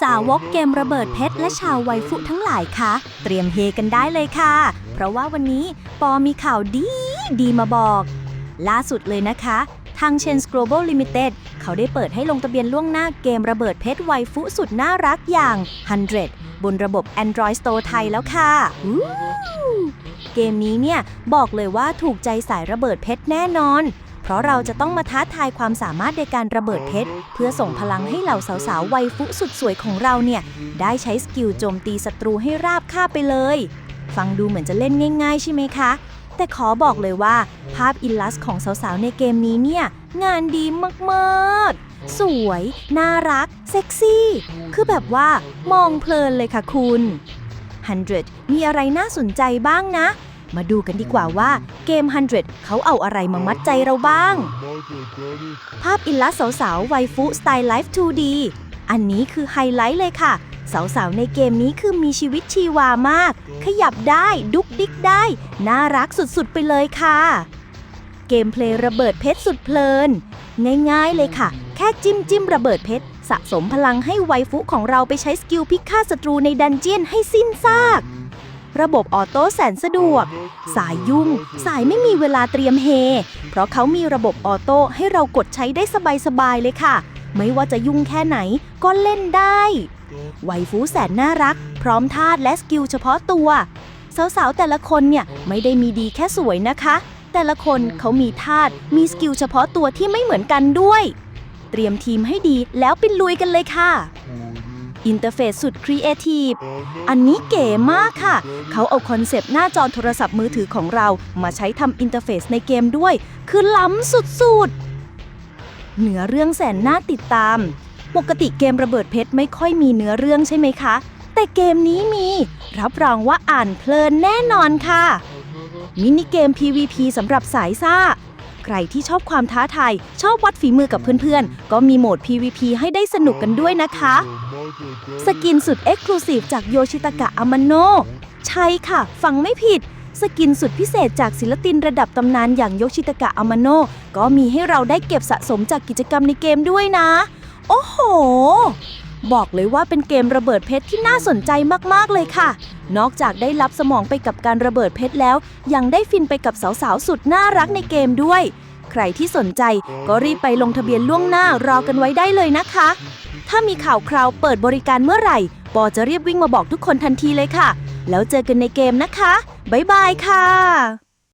สาวกเกมระเบิดเพชรและชาวไวฟุทั้งหลายคะเตรียมเฮกันได้เลยค่ะ เพราะว่าวันนี้ปอมีข่าวดีดีมาบอก ล่าสุดเลยนะคะ ทาง Change Global Limited เขาได้เปิดให้ลงทะเบียนล่วงหน้าเกมระเบิดเพชรไวฟุสุดน่ารักอย่าง 100 บนระบบ Android Store ไทยแล้วค่ะเกมนี้เนี่ยบอกเลยว่าถูกใจสายระเบิดเพชรแน่นอน ราะเราจะต้องมาท้าทายความสามารถในการระเบิดเพชร เพื่อส่งพลังให้เหล่าสาวๆวัยฟุสุดสวยของเราเนี่ย ได้ใช้สกิลโจมตีศัตรูให้ราบคาบไปเลย ฟังดูเหมือนจะเล่นง่าย ๆ ใช่ไหมคะ แต่ขอบอกเลยว่า ภาพอิลลัสของสาวๆในเกมนี้เนี่ย งานดีมากๆสวย น่ารัก เซ็กซี่ คือแบบว่ามองเพลินเลยค่ะคุณ 100 มีอะไรน่าสนใจบ้างนะ มาดูกันดีกว่าว่าเกม 100 เขาเอาอะไรมามัดใจเราบ้าง ภาพอิลลัสสาวๆไวฟุสไตล์ไลฟ์ 2D อันนี้คือไฮไลท์เลยค่ะ สาวๆ ในเกมนี้คือมีชีวิตชีวามาก ขยับได้ดุกดิกได้ น่ารักสุดๆ ไปเลยค่ะ เกมเพลย์ระเบิดเพชรสุดเพลิน ง่ายๆเลยค่ะ แค่จิ้มจิ้มระเบิดเพชร สะสมพลังให้ไวฟุของเราไปใช้สกิลพิฆาตศัตรูในดันเจียนให้สิ้นซาก ระบบออโต้แสนสะดวก สายยุ่ง สายไม่มีเวลาเตรียมเฮ เพราะเขามีระบบออโต้ให้เรากดใช้ได้สบายๆเลยค่ะ ไม่ว่าจะยุ่งแค่ไหนก็เล่นได้ไวฟูแสนน่ารัก พร้อมธาตุและสกิลเฉพาะตัว สาวๆแต่ละคนเนี่ยไม่ได้มีดีแค่สวยนะคะ แต่ละคนเขามีธาตุมีสกิลเฉพาะตัวที่ไม่เหมือนกันด้วย เตรียมทีมให้ดีแล้วไปลุยกันเลยค่ะ อินเทอร์เฟซสุดครีเอทีฟ อันนี้เก๋มากค่ะ เขาเอาคอนเซปต์หน้าจอโทรศัพท์มือถือของเรามาใช้ทำอินเทอร์เฟซในเกมด้วย คือล้ำสุดๆเนื้อเรื่องแสนน่าติดตาม ปกติเกมระเบิดเพชรไม่ค่อยมีเนื้อเรื่องใช่ไหมคะ แต่เกมนี้มี รับรองว่าอ่านเพลินแน่นอนค่ะ มินิเกม PVP สำหรับสายซ่า ใครที่ชอบความท้าทายชอบวัดฝีมือกับเพื่อนๆ ก็มีโหมด PVP ให้ได้สนุกกันด้วยนะคะ สกินสุด Exclusive จากโยชิตากะอามาโนใช่ค่ะ ฟังไม่ผิด สกินสุดพิเศษจากศิลปินระดับตำนานอย่างโยชิตากะอามาโนก็มีให้เราได้เก็บสะสมจากกิจกรรมในเกมด้วยนะ โอ้โห บอกเลยว่าเป็นเกมระเบิดเพชรที่น่าสนใจมากๆเลยค่ะ นอกจากได้รับสมองไปกับการระเบิดเพชรแล้ว ยังได้ฟินไปกับสาวๆ สุดน่ารักในเกมด้วย ใครที่สนใจก็รีบไปลงทะเบียนล่วงหน้ารอกันไว้ได้เลยนะคะ ถ้ามีข่าวคราวเปิดบริการเมื่อไหร่ ปอจะรีบวิ่งมาบอกทุกคนทันทีเลยค่ะ แล้วเจอกันในเกมนะคะบ๊ายบายค่ะ